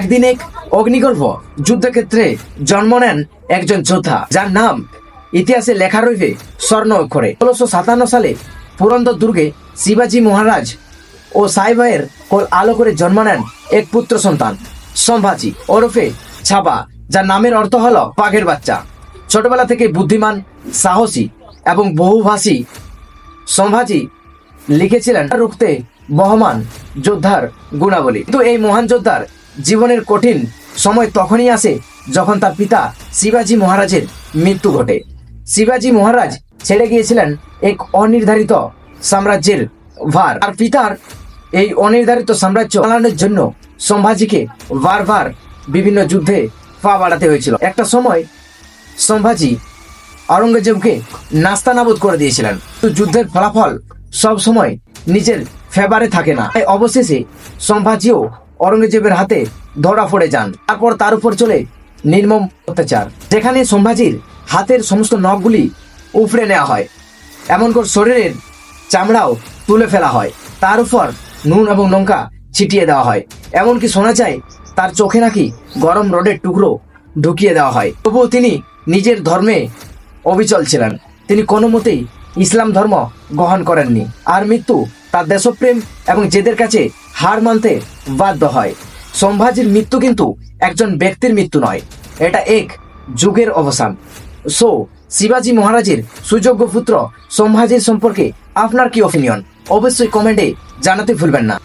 একদিন এক অগ্নিগর্ভ যুদ্ধক্ষেত্রে জন্ম নেন একজন যোদ্ধা, যার নাম ইতিহাসে লেখা রইবে স্বর্ণ অক্ষরে। ষোলোশো সাতান্ন সালে পুরন্দর দুর্গে শিবাজি মহারাজ ও সাইভাইয়ের কোল আলো করে জন্ম নেন এক পুত্র সন্তান, সম্ভাজি। ওরফে ছাবা, যার নামের অর্থ হল বাঘের বাচ্চা। ছোটবেলা থেকে বুদ্ধিমান, সাহসী এবং বহুভাষী সম্ভাজি লিখেছিলেন রুখতে বহমান যোদ্ধার গুণাবলী। কিন্তু এই মহান যোদ্ধার জীবনের কঠিন সময় তখনই আসে যখন তার পিতা শিবাজি মহারাজের মৃত্যু ঘটে। শিবাজি মহারাজ ছেড়ে গিয়েছিলেন এক অনির্ধারিত সাম্রাজ্যের ভার। আর পিতার এই অনির্ধারিত সাম্রাজ্য চালানোর জন্য সম্ভাজিকে বারবার বিভিন্ন যুদ্ধে পা বাড়াতে হয়েছিল। একটা সময় সম্ভাজি আওরঙ্গজেবকে নাস্তানাবুদ করে দিয়েছিলেন। যুদ্ধের ফলাফল সব সময় নিজের ফেভারে থাকে না। তাই অবশেষে সম্ভাজিও অরঙ্গজেবের হাতে ধরা পড়ে যান। তারপর তার উপর চলে নির্মম অত্যাচার। যেখানে সম্ভাজির হাতের সমস্ত নখগুলি উপড়ে নেওয়া হয়। এমন করে শরীরের চামড়াও তুলে ফেলা হয়। তার উপর নুন এবং লঙ্কা ছিটিয়ে দেওয়া হয়। এমনকি শোনা যায়, তার চোখে নাকি গরম রডের টুকরো ঢুকিয়ে দেওয়া হয়। তবুও তিনি নিজের ধর্মে অবিচল ছিলেন। তিনি কোনো মতেই ইসলাম ধর্ম গ্রহণ করেননি। আর মৃত্যু তার দেশপ্রেম এবং জেদের কাছে হার মানতে বাধ্য হয়। সম্ভাজির মৃত্যু কিন্তু একজন ব্যক্তির মৃত্যু নয়, এটা এক যুগের অবসান। সো, শিবাজি মহারাজের সুযোগ্য পুত্র সম্ভাজির সম্পর্কে আপনার কি অপিনিয়ন অবশ্যই কমেন্টে জানাতে ভুলবেন না।